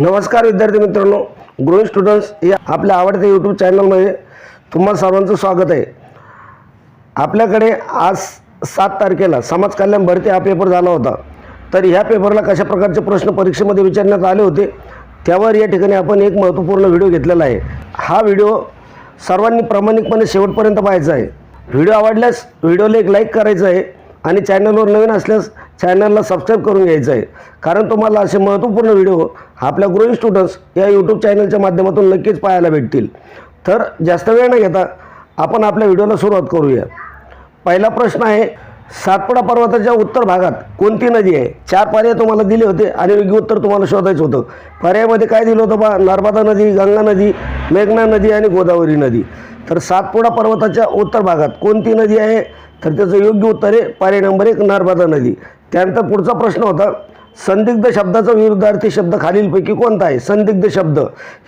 नमस्कार विद्यार्थी मित्रांनो. ग्रोईंग स्टुडंट्स या आपल्या आवडत्या यूट्यूब चॅनलमध्ये तुम्हा सर्वांचं स्वागत आहे. आपल्याकडे आज सात तारखेला समाज कल्याण भरती हा पेपर झाला होता. तर ह्या पेपरला कशा प्रकारचे प्रश्न परीक्षेमध्ये विचारण्यात आले होते त्यावर या ठिकाणी आपण एक महत्त्वपूर्ण व्हिडिओ घेतलेला आहे. हा व्हिडिओ सर्वांनी प्रामाणिकपणे शेवटपर्यंत पाहायचा आहे. व्हिडिओ आवडल्यास व्हिडिओला एक लाईक करायचं आहे आणि चॅनलवर नवीन असल्यास चॅनलला सबस्क्राईब करून घ्यायचं आहे. कारण तुम्हाला असे महत्त्वपूर्ण व्हिडिओ आपल्या ग्रोईंग स्टुडंट्स या यूट्यूब चॅनलच्या माध्यमातून नक्कीच पाहायला भेटतील. तर जास्त वेळ न घेता आपण आपल्या व्हिडिओला सुरुवात करूया. पहिला प्रश्न आहे सातपुडा पर्वताच्या उत्तर भागात कोणती नदी आहे? चार पर्याय तुम्हाला दिले होते आणि योग्य उत्तर तुम्हाला शोधायचं होतं. पर्यायामध्ये काय दिलं होतं बा? नर्मदा नदी गंगा नदी मेघना नदी आणि गोदावरी नदी. तर सातपुडा पर्वताच्या उत्तर भागात कोणती नदी आहे? तर त्याचं योग्य उत्तर आहे पर्याय नंबर एक नर्मदा नदी. त्यानंतर पुढचा प्रश्न होता संदिग्ध शब्दाचा विरुद्धार्थी शब्द खालीलपैकी कोणता आहे? संदिग्ध शब्द.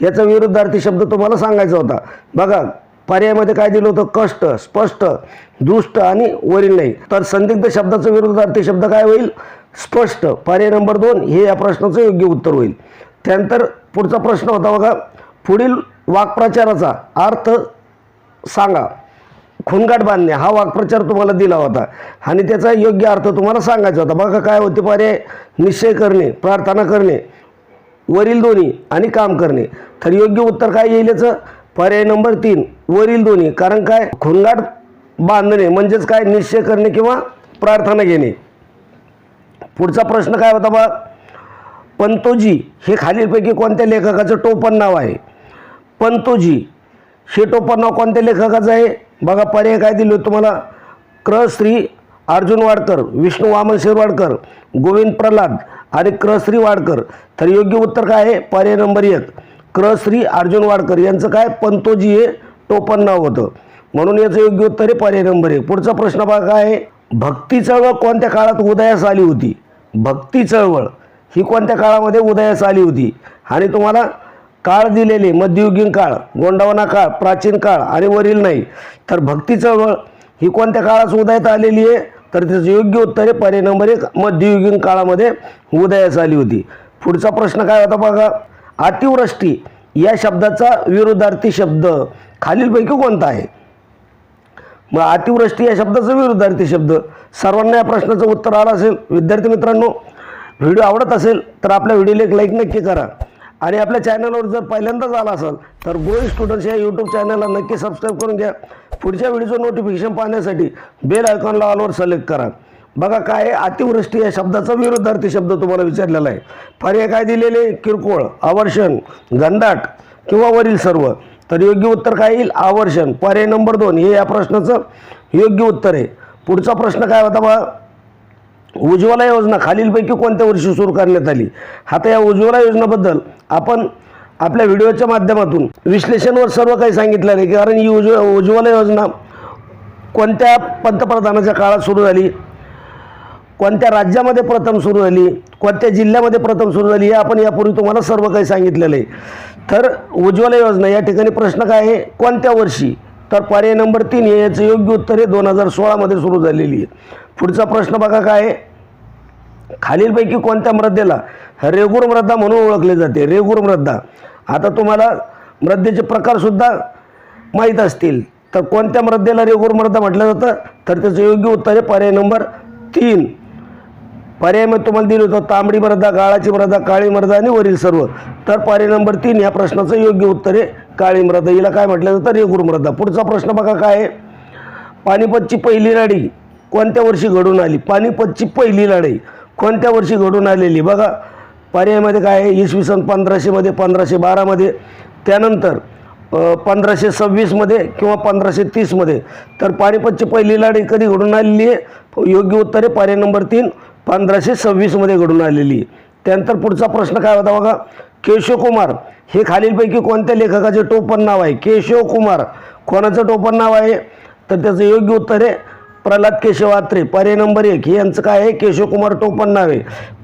याचा विरुद्धार्थी शब्द तुम्हाला सांगायचा होता. बघा पर्यायामध्ये काय दिलं होतं? कष्ट स्पष्ट दुष्ट आणि वरील नाही. तर संदिग्ध शब्दाचा विरुद्धार्थी शब्द काय होईल? स्पष्ट. पर्याय नंबर दोन हे या प्रश्नाचं योग्य उत्तर होईल. त्यानंतर पुढचा प्रश्न होता बघा पुढील वाक्प्रचाराचा अर्थ सांगा. खुणगाट बांधणे हा वाक्प्रचार तुम्हाला दिला होता. आणि त्याचा योग्य अर्थ तुम्हाला सांगायचा होता. बघा काय होते पर्याय निश्चय करणे प्रार्थना करणे वरील दोन्ही आणि काम करणे. तर योग्य उत्तर काय येईल याचं? पर्याय नंबर तीन वरील दोन्ही. कारण काय? खुणगाट बांधणे म्हणजेच काय? निश्चय करणे किंवा प्रार्थना घेणे. पुढचा प्रश्न काय होता बा पंतोजी हे खालीलपैकी कोणत्या लेखकाचं टोपण नाव आहे? पंतोजी हे टोपण नाव कोणत्या लेखकाचं आहे? बघा पर्याय काय दिले तुम्हाला? क्र श्री अर्जुन वाडकर विष्णू वामन शिरवाडकर गोविंद प्रल्हाद आणि क्र श्री वाडकर. तर योग्य उत्तर काय आहे? पर्याय नंबर एक. क्र श्री अर्जुन वाडकर यांचं काय? पंतोजी हे टोपण नाव होतं. म्हणून याचं योग्य उत्तर आहे पर्याय नंबर एक. पुढचा प्रश्न बघा काय आहे? भक्ती चळवळ कोणत्या काळात उदयास आली होती? भक्ती चळवळ ही कोणत्या काळामध्ये उदयास आली होती? आणि तुम्हाला काळ दिलेले मध्ययुगीन काळ गोंडावना काळ प्राचीन काळ आणि वरील नाही. तर भक्ती चळवळ ही कोणत्या काळात उदयात आलेली आहे? तर त्याचं योग्य उत्तर आहे पर्याय नंबर एक मध्ययुगीन काळामध्ये उदयास आली होती. पुढचा प्रश्न काय होता बघा? अतिवृष्टी या शब्दाचा विरुद्धार्थी शब्द खालीलपैकी कोणता आहे? मग अतिवृष्टी या शब्दाचा विरुद्धार्थी शब्द. सर्वांना या प्रश्नाचं उत्तर आलं असेल. विद्यार्थी मित्रांनो व्हिडिओ आवडत असेल तर आपल्या व्हिडिओला एक लाईक नक्की करा. आणि आपल्या चॅनलवर जर पहिल्यांदाच आला असाल तर गोई स्टुडंट्स या यूट्यूब चॅनलला नक्की सबस्क्राईब करून घ्या. पुढच्या व्हिडिओचं नोटिफिकेशन पाहण्यासाठी बेल आयकॉनला ऑलवर सिलेक्ट करा. बघा काय आहे अतिवृष्टी या शब्दाचा विरुद्धार्थी शब्द तुम्हाला विचारलेला आहे. पर्याय काय दिलेले? किरकोळ आवर्षण घनदाट किंवा वरील सर्व. तर योग्य उत्तर काय येईल? आवर्षण. पर्याय नंबर दोन हे या प्रश्नाचं योग्य उत्तर आहे. पुढचा प्रश्न काय होता बा? उज्ज्वला योजना खालीलपैकी कोणत्या वर्षी सुरू करण्यात आली? आता या उज्ज्वला योजनेबद्दल आपण आपल्या व्हिडिओच्या माध्यमातून विश्लेषणवर सर्व काही सांगितलं आहे कारण ही उज्व उज्ज्वला योजना कोणत्या पंतप्रधानाच्या काळात सुरू झाली? कोणत्या राज्यामध्ये प्रथम सुरू झाली? कोणत्या जिल्ह्यामध्ये प्रथम सुरू झाली? हे आपण यापूर्वी तुम्हाला सर्व काही सांगितलेलं आहे. तर उज्ज्वला योजना या ठिकाणी प्रश्न काय आहे? कोणत्या वर्षी? तर पर्याय नंबर तीन याचं योग्य उत्तर हे दोन हजार सोळामध्ये सुरू झालेली आहे. पुढचा प्रश्न बघा काय आहे. खालीलपैकी कोणत्या मृद्देला? रेगूर मृदा म्हणून ओळखले जाते. रेगूर मृदा. आता तुम्हाला मृद्धेचे प्रकारसुद्धा माहीत असतील. तर कोणत्या मृदेला रेगूर मृदा म्हटलं जातं? तर त्याचं योग्य उत्तर आहे पर्याय नंबर तीन. पर्याय मी तुम्हाला दिलं होतं तांबडी मृदा गाळाची मृदा काळी मृदा आणि वरील सर्व. तर पर्याय नंबर तीन या प्रश्नाचं योग्य उत्तर आहे काळी मृदा. हिला काय म्हटलं जातं? रेगूर मृदा. पुढचा प्रश्न बघा काय आहे. पानिपतची पहिली राडी. कोणत्या वर्षी घडून आली? पानिपतची पहिली लढाई कोणत्या वर्षी घडून आलेली? बघा पर्यायमध्ये काय आहे? इसवी सन पंधराशेमध्ये पंधराशे बारामध्ये त्यानंतर पंधराशे सव्वीसमध्ये किंवा पंधराशे तीसमध्ये तर पानिपतची पहिली लढाई कधी घडून आलेली आहे? योग्य उत्तर आहे पर्याय नंबर तीन पंधराशे सव्वीसमध्ये घडून आलेली. आहे त्यानंतर पुढचा प्रश्न काय होता बघा? केशवकुमार हे खालीलपैकी कोणत्या लेखकाचे टोपण नाव आहे? केशवकुमार कोणाचं टोपण नाव आहे? तर त्याचं योग्य उत्तर आहे प्रल्हाद केशव आत्रे पर्याय नंबर एक. हे यांचं काय आहे? केशवकुमार टोपण नावे.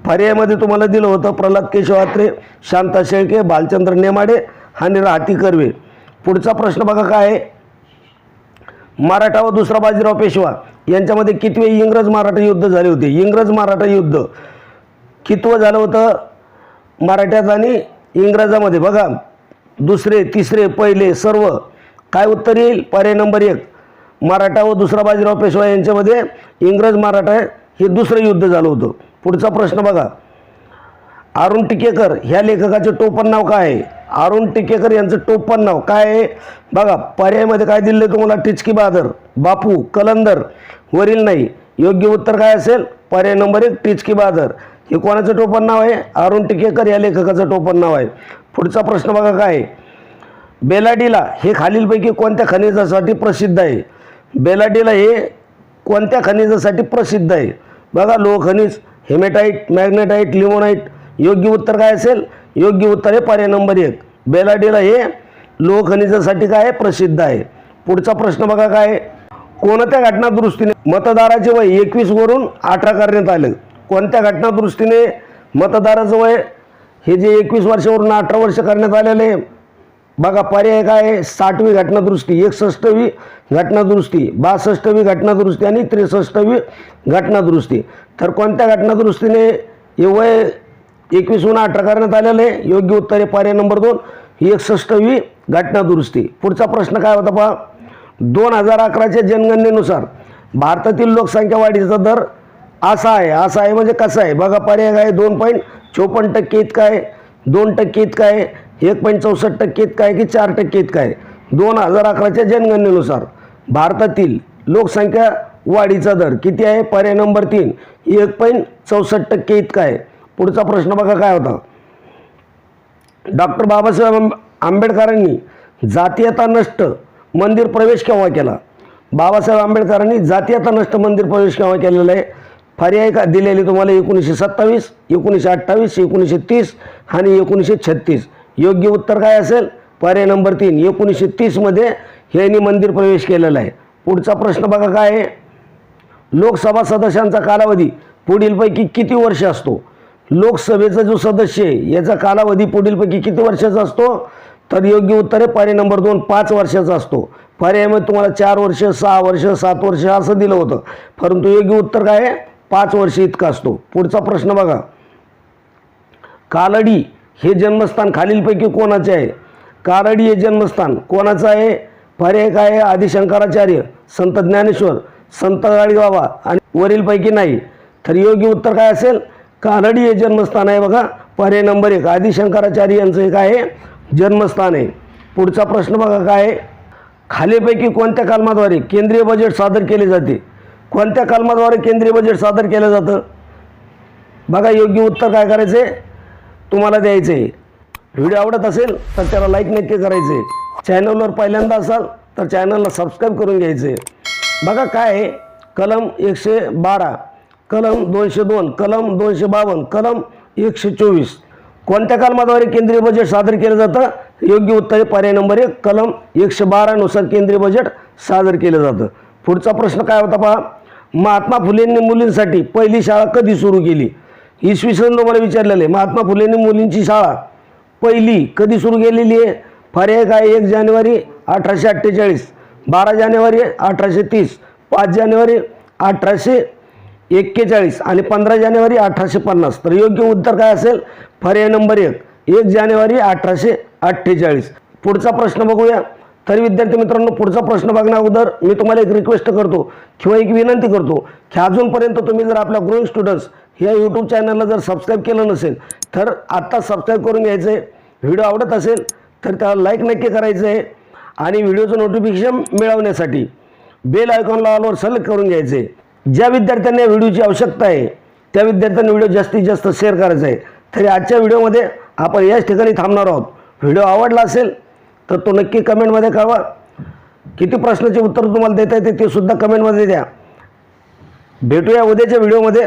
पर्यायमध्ये तुम्हाला दिलं होतं प्रल्हाद केशव आत्रे शांता शेळके भालचंद्र नेमाडे आणि राहती कर्वे. पुढचा प्रश्न बघा काय आहे? मराठा व दुसरा बाजीराव पेशवा. यांच्यामध्ये कितवे इंग्रज मराठा युद्ध झाले होते? इंग्रज मराठा युद्ध कितवं झालं होतं? मराठ्यात आणि इंग्रजामध्ये. बघा दुसरे तिसरे पहिले सर्व. काय उत्तर येईल? पर्याय नंबर एक. मराठा व दुसरा बाजीराव पेशवा यांच्यामध्ये इंग्रज मराठा हे दुसरं युद्ध झालं होतं. पुढचा प्रश्न बघा. अरुण टिकेकर ह्या लेखकाचे टोपण नाव काय आहे? अरुण टिकेकर यांचं टोपण नाव काय आहे? बघा पर्यायमध्ये काय दिलं तुम्हाला? टिचकी बहादर बापू कलंदर वरील नाही. योग्य उत्तर काय असेल? पर्याय नंबर एक टिचकी बहादर. हे कोणाचं टोपण नाव आहे? अरुण टिकेकर या लेखकाचं टोपण नाव आहे. पुढचा प्रश्न बघा काय आहे? बेलाडीला हे खालीलपैकी कोणत्या खनिजासाठी प्रसिद्ध आहे? बेलाडीला हे कोणत्या खनिजासाठी प्रसिद्ध आहे? बघा लोह खनिज हेमेटाईट मॅग्नेटाईट लिमोनाईट योग्य उत्तर काय असेल? योग्य उत्तर आहे पर्याय नंबर एक. बेलाडीला हे लोह खनिजासाठी काय प्रसिद्ध आहे. पुढचा प्रश्न बघा काय कोणत्या घटनादुरुस्तीने मतदाराचे वय एकवीस वरून अठरा करण्यात आलं? कोणत्या घटनादुरुस्तीने मतदाराचं वय हे जे एकवीस वर्षावरून अठरा वर्ष करण्यात आलेलं आहे? बघा पर्याय काय आहे? साठवी घटनादुरुस्ती एकसष्टवी घटनादुरुस्ती बासष्टवी घटनादुरुस्ती आणि त्रेसष्टवी घटनादुरुस्ती. तर कोणत्या घटनादुरुस्तीने हे वय एकवीसहून अठरा करण्यात आलेलं आहे? योग्य उत्तर आहे पर्याय नंबर दोन ही एकसष्टवी घटनादुरुस्ती. पुढचा प्रश्न काय होता पहा? दोन हजार अकराच्या जनगणनेनुसार भारतातील लोकसंख्या वाढीचा दर असा आहे. असा आहे म्हणजे कसा आहे? बघा पर्याय काय आहे? दोन पॉईंट चोपन्न टक्के इतका आहे. दोन टक्के इतका आहे. एक पॉईंट चौसष्ट टक्के इतका आहे की चार टक्के इतका आहे. दोन हजार अकराच्या जनगणनेनुसार भारतातील लोकसंख्या वाढीचा दर किती आहे? पर्याय नंबर तीन. एक पॉईंट चौसष्ट टक्के इतका आहे. पुढचा प्रश्न बघा काय होता. डॉक्टर बाबासाहेब आंबेडकरांनी जातीयता नष्ट मंदिर प्रवेश केव्हा केला? बाबासाहेब आंबेडकरांनी जातीयता नष्ट मंदिर प्रवेश केव्हा केलेला आहे? पर्याय का दिलेले तुम्हाला एकोणीसशे सत्तावीस एकोणीसशे अठ्ठावीस एकोणीसशे तीस आणि एकोणीसशे छत्तीस. योग्य उत्तर काय असेल? पर्याय नंबर तीन एकोणीसशे तीसमध्ये यांनी मंदिर प्रवेश केलेला आहे. पुढचा प्रश्न बघा काय आहे? लोकसभा सदस्यांचा कालावधी पुढीलपैकी किती वर्ष असतो? लोकसभेचा जो सदस्य आहे याचा कालावधी पुढीलपैकी किती वर्षाचा असतो? तर योग्य उत्तर आहे पर्याय नंबर दोन पाच वर्षाचा असतो. पर्यायामध्ये तुम्हाला चार वर्ष सहा वर्ष सात वर्ष असं दिलं होतं. परंतु योग्य उत्तर काय आहे? पाच वर्ष इतका असतो. पुढचा प्रश्न बघा. कालडी हे जन्मस्थान खालीलपैकी कोणाचे आहे? कारडी हे जन्मस्थान कोणाचं आहे? पर्याय काय आहे? आदिशंकराचार्य संत ज्ञानेश्वर संत गाडीबाबा आणि वरीलपैकी नाही. तर योग्य उत्तर काय असेल? कारडी हे जन्मस्थान आहे बघा. पर्याय नंबर एक आदिशंकराचार्य यांचं एक आहे जन्मस्थान आहे. पुढचा प्रश्न बघा काय आहे? खालीपैकी कोणत्या कलमाद्वारे केंद्रीय बजेट सादर केले जाते? कोणत्या कलमाद्वारे केंद्रीय बजेट सादर केलं जातं? बघा योग्य उत्तर काय करायचं आहे तुम्हाला द्यायचं. आहे व्हिडिओ आवडत असेल तर त्याला लाईक नक्की करायचं. आहे चॅनलवर पहिल्यांदा असाल तर चॅनलला सबस्क्राईब करून घ्यायचं. आहे बघा काय आहे. कलम एकशे बारा कलम दोनशे दोन कलम दोनशे बावन्न कलम एकशे चोवीस. कोणत्या कलमाद्वारे केंद्रीय बजेट सादर केलं जातं? योग्य उत्तर पर्याय नंबर एक कलम एकशे बारानुसार केंद्रीय बजेट सादर केलं जातं. पुढचा प्रश्न काय होता पहा. महात्मा फुलेंनी मुलींसाठी पहिली शाळा कधी सुरू केली? इसवी सन तुम्हाला विचारलेलं आहे. महात्मा फुलेंनी मुलींची शाळा पहिली कधी सुरू केलेली आहे? पर्याय काय एक जानेवारी अठराशे अठ्ठेचाळीस बारा जानेवारी अठराशे तीस पाच जानेवारी अठराशे एक्केचाळीस आणि पंधरा जानेवारी अठराशे पन्नास. तर योग्य उत्तर काय असेल? पर्याय नंबर एक एक जानेवारी अठराशे अठ्ठेचाळीस. पुढचा प्रश्न बघूया. तरी विद्यार्थी मित्रांनो पुढचा प्रश्न बघण्या अगोदर मी तुम्हाला एक रिक्वेस्ट करतो किंवा एक विनंती करतो की अजूनपर्यंत तुम्ही जर आपल्या ग्रोईंग स्टुडंट्स या यूट्यूब चॅनलला जर सबस्क्राईब केलं नसेल तर आत्ता सबस्क्राईब करून घ्यायचं आहे. व्हिडिओ आवडत असेल तर त्याला लाईक नक्की करायचं आहे. आणि व्हिडिओचं नोटिफिकेशन मिळवण्यासाठी बेल आयकॉनला ऑलवर सलेक्ट करून घ्यायचं आहे. ज्या विद्यार्थ्यांना या व्हिडिओची आवश्यकता आहे त्या विद्यार्थ्यांनी व्हिडिओ जास्तीत जास्त शेअर करायचा आहे. तरी आजच्या व्हिडिओमध्ये आपण याच ठिकाणी थांबणार आहोत. व्हिडिओ आवडला असेल तर तो नक्की कमेंटमध्ये कळवा. किती प्रश्नाचे उत्तर तुम्हाला देता येते ते सुद्धा कमेंटमध्ये द्या. भेटूया उद्याच्या व्हिडिओमध्ये